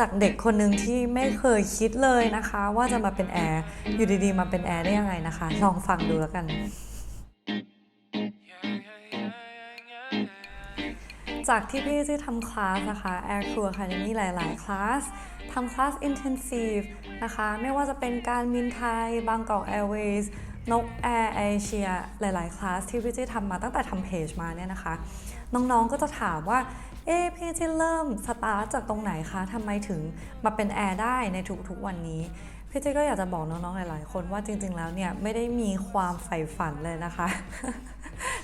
จากเด็กคนหนึ่งที่ไม่เคยคิดเลยนะคะ ว่าจะมาเป็นแอร์อยู่ดีๆ มาเป็นแอร์ได้ยังไงนะคะ ลองฟังดูแล้วกัน จากที่พี่ที่ทำคลาสนะคะ Air Crew Academy หลาย ๆ คลาสทำคลาส intensive นะคะ ไม่ว่าจะเป็นการมินไทย บางกอก Airways นกแอร์เอเชียหลาย ๆ คลาสที่พี่จี้ทำมาตั้งแต่ทำเพจมาเนี่ยนะคะ น้อง ๆ ก็จะถามว่า เอ๊พี่จี้เริ่มสตาร์ทจากตรงไหนคะทำไมถึงมาเป็นแอร์ได้ในทุก ๆ วันนี้พี่จี้ก็อยากจะบอกน้อง ๆ หลาย ๆ คนว่าจริง ๆ แล้วเนี่ย ไม่ได้มีความใฝ่ฝันเลยนะคะ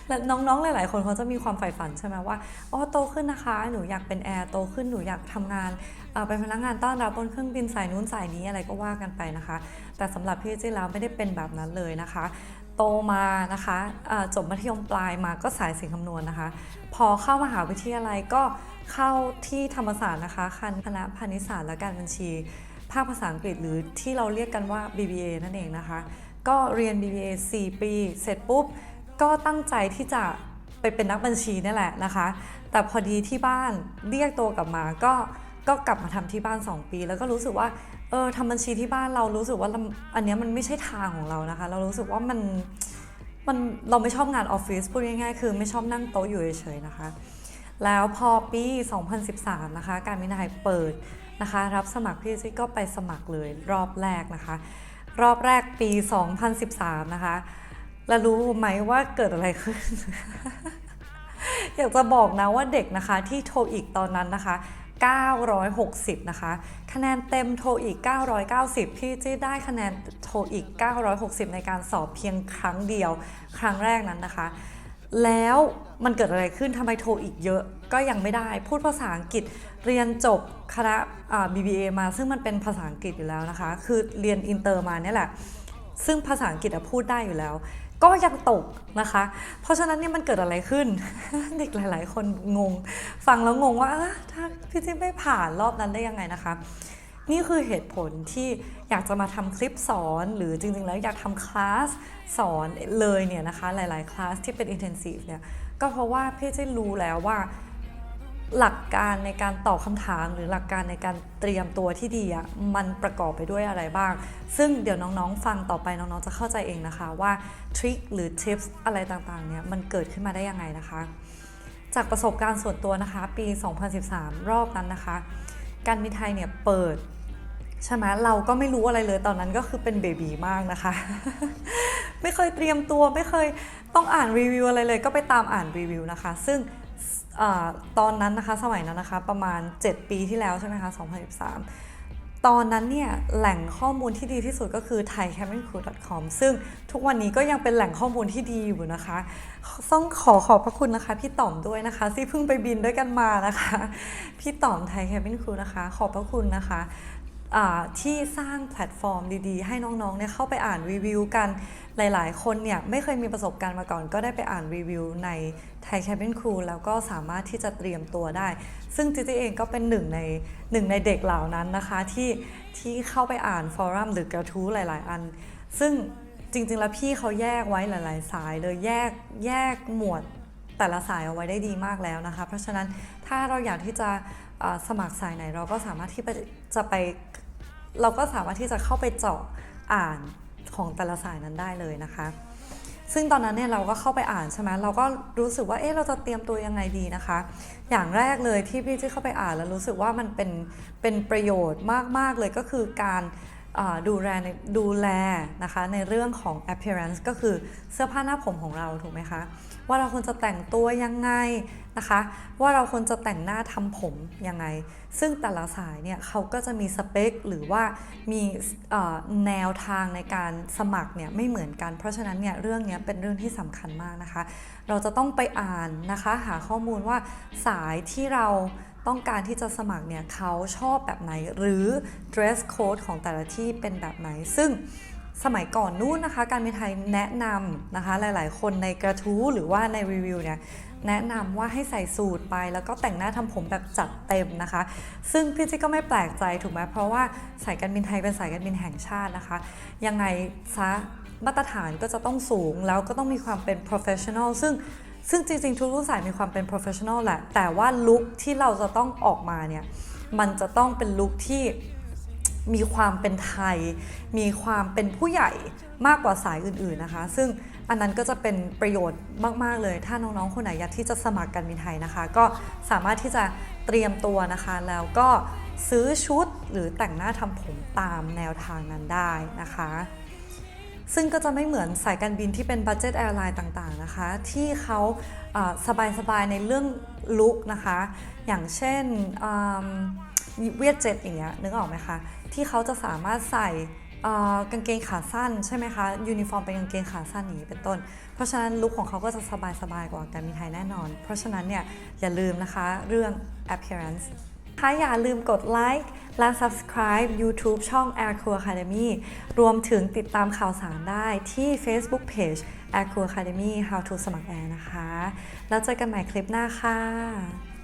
และน้องๆ หลาย ๆ คนเขาจะมีความใฝ่ฝันใช่ไหมว่าอ๋อโตขึ้นนะคะ หนูอยากเป็นแอร์โตขึ้นหนูอยากทำงานเป็นพนักงานต้อนรับบนเครื่องบินสายนู้นสายนี้อะไรก็ว่ากันไปนะคะ แต่สำหรับพี่จี้แล้วไม่ได้เป็นแบบนั้นเลยนะคะ โตมานะคะจบมัธยมปลายมาก็สายสิ่งคำนวณนะคะ พอเข้ามหาวิทยาลัยก็เข้าที่ธรรมศาสตร์นะคะคันคณะพาณิชยศาสตร์และการบัญชี ภาคภาษาอังกฤษหรือที่เราเรียกกันว่า BBA นั่นเองนะคะ ก็เรียน BBA 4 ปี เสร็จปุ๊บ ก็ตั้งใจที่จะไปเป็นนักบัญชีนี่แหละนะคะ แต่พอดีที่บ้านเรียกตัวกลับมาก็ก็กลับมาทำที่บ้าน 2 ปี แล้วก็รู้สึกว่าเออทำบัญชีที่บ้านเรารู้สึกว่าอันนี้มันไม่ใช่ทางของเรานะคะ เรารู้สึกว่ามันมันเราไม่ชอบงานออฟฟิศพูดง่ายๆ คือไม่ชอบนั่งโต๊ะอยู่เฉยๆนะคะ แล้วพอปี 2013 นะคะ การมินายเปิดนะคะ รับสมัครพี่ซิก็ไปสมัครเลยรอบแรกนะคะ รอบแรกปี 2013 นะคะ แล้วรู้ไหมว่าเกิดอะไรขึ้น อยากจะบอกนะว่าเด็กนะคะที่โทรอีกตอนนั้นนะคะ 960 นะคะ คะแนนเต็มโทรอีก 990 พี่จี้ได้คะแนนโทรอีก 960 ในการสอบเพียงครั้งเดียวครั้งแรกนั้นนะคะ แล้วมันเกิดอะไรขึ้นทำไมโทรอีกเยอะก็ยังไม่ได้ พูดภาษาอังกฤษเรียนจบคณะอ่า BBA มาซึ่งมันเป็นภาษาอังกฤษอยู่แล้วนะคะ คือเรียนอินเตอร์มาเนี่ยแหละ ซึ่งภาษาอังกฤษพูดได้อยู่แล้ว ก็ยังตกนะคะ เพราะฉะนั้นเนี่ยมันเกิดอะไรขึ้น เด็กหลาย ๆ คนงง ฟังแล้วงงว่าถ้าพี่จิ๊บไม่ผ่านรอบนั้นได้ยังไงนะคะ นี่คือเหตุผลที่อยากจะมาทำคลิปสอนหรือจริง ๆ แล้วอยากทำคลาสสอนเลยเนี่ยนะคะ หลาย ๆ คลาสที่เป็น intensive เนี่ย ก็เพราะว่าพี่จะรู้แล้วว่า หลักการในการตอบคำถาม หรือหลักการในการเตรียมตัวที่ดีอะมันประกอบไปด้วยอะไรบ้าง ซึ่งเดี๋ยวน้องๆ ฟังต่อไปน้องๆ จะเข้าใจเองนะคะว่าทริคหรือทิปส์อะไรต่างๆ เนี่ยมันเกิดขึ้นมาได้ยังไงนะคะ จากประสบการณ์ส่วนตัวนะคะ ปี 2013 รอบนั้นนะคะ การมินไทยเนี่ยเปิดใช่ไหมเราก็ไม่รู้อะไรเลยตอนนั้นก็คือเป็นเบบีมากนะคะ ไม่เคยเตรียมตัวไม่เคยต้องอ่านรีวิวอะไรเลย ก็ไปตามอ่านรีวิวนะคะ ซึ่ง ตอนนั้นนะคะสมัยนั้นนะคะประมาณ 7 ปีที่แล้วใช่ไหมคะ 2013 ตอนนั้นเนี่ยแหล่งข้อมูลที่ดีที่สุดก็คือ thaicabincrew.com ซึ่งทุกวันนี้ก็ยังเป็นแหล่งข้อมูลที่ดีอยู่นะคะ ต้องขอขอบพระคุณนะคะ พี่ต่อมด้วยนะคะที่เพิ่งไปบินด้วยกันมานะคะ พี่ต่อมไทยแคปเปนครูนะคะ ขอบพระคุณนะคะ ที่สร้างแพลตฟอร์มดี ๆ ให้น้องๆเนี่ยเข้าไปอ่านรีวิวกันหลายๆ คนเนี่ยไม่เคยมีประสบการณ์มาก่อน ก็ได้ไปอ่านรีวิวใน Thai Cabin Crew แล้วก็สามารถที่จะเตรียมตัวได้ ซึ่งจิจิเองก็เป็นหนึ่งในหนึ่งในเด็กเหล่านั้นนะคะที่ที่เข้าไปอ่านฟอรัมหรือกระทู้หลาย ๆ อัน ซึ่งจริง ๆ แล้วพี่เขาแยกไว้หลาย ๆ สายเลยแยกแยกหมวดแต่ละสายเอาไว้ได้ดีมากแล้วนะคะ เพราะฉะนั้นถ้าเราอยากที่จะ สมัครสายไหนเราก็สามารถที่จะไปเราก็สามารถที่จะเข้าไปเจาะอ่านของแต่ละสายนั้นได้เลยนะคะ ซึ่งตอนนั้นเนี่ยเราก็เข้าไปอ่านใช่ไหมเราก็รู้สึกว่าเอ๊ะเราจะเตรียมตัวยังไงดีนะคะ อย่างแรกเลยที่พี่ที่เข้าไปอ่านแล้วรู้สึกว่ามันเป็นเป็นประโยชน์มากๆเลยก็คือการ ดูแลในดูแลนะคะในเรื่องของ appearance ก็คือเสื้อผ้าหน้าผมของเราถูกไหมคะ ว่าเราควรจะแต่งตัวยังไงนะคะ ว่าเราควรจะแต่งหน้าทำผมยังไง ซึ่งแต่ละสายเนี่ยเขาก็จะมีสเปคหรือว่ามีแนวทางในการสมัครเนี่ยไม่เหมือนกัน เพราะฉะนั้นเนี่ยเรื่องนี้เป็นเรื่องที่สำคัญมากนะคะ เราจะต้องไปอ่านนะคะหาข้อมูลว่าสายที่เรา ต้องการที่จะสมัครเนี่ยเขาชอบแบบไหนหรือ dress code ของแต่ละที่เป็นแบบไหน ซึ่งสมัยก่อนนู้นนะคะ การบินไทยแนะนำนะคะหลายๆ คนในกระทู้หรือว่าในรีวิวเนี่ยแนะนำว่าให้ใส่สูทไปแล้วก็แต่งหน้าทำผมแบบจัดเต็มนะคะ ซึ่งพี่จิ๊กก็ไม่แปลกใจถูกไหมเพราะว่าสายการบินไทยเป็นสายการบินแห่งชาตินะคะ ยังไงซะมาตรฐานก็จะต้องสูงแล้วก็ต้องมีความเป็น professional ซึ่ง ซึ่งจริง ๆ ทุกสายมีความเป็น professional แหละ แต่ว่าลุคที่เราจะต้องออกมาเนี่ย มันจะต้องเป็นลุคที่มีความเป็นไทย มีความเป็นผู้ใหญ่มากกว่าสายอื่น ๆนะคะ ซึ่งอันนั้นก็จะเป็นประโยชน์มาก ๆ เลย ถ้าน้อง ๆ คนไหนอยากที่จะสมัครการบินไทยนะคะ ก็สามารถที่จะเตรียมตัวนะคะ แล้วก็ซื้อชุดหรือแต่งหน้าทำผมตามแนวทางนั้นได้นะคะ ซึ่งก็จะไม่เหมือนสายการบินที่เป็นบั d เจตแอร์ไลน์ต่างๆนะคะ ที่เขาสบายๆในเรื่องลุคนะคะ อย่างเช่นเวียดเจ็ตอย่างเงี้ยนึกออกไหมคะ ที่เขาจะสามารถใส่กางเกงขาสั้นใช่ไหมคะ ยูนิฟอร์มเป็นกางเกงขาสั้นนี้เป็นต้น เพราะฉะนั้นลุคของเขาก็จะสบายๆกว่าการบินไทยแน่นอน เพราะฉะนั้นเนี่ยอย่าลืมนะคะเรื่อง appearance ค่ะอย่าลืมกดไลค์และ subscribe YouTube ช่อง Air Crew Academy รวมถึงติดตามข่าวสารได้ที่ Facebook Page Air Crew Academy How to สมัครแอร์นะคะ แล้วเจอกันใหม่คลิปหน้าค่ะ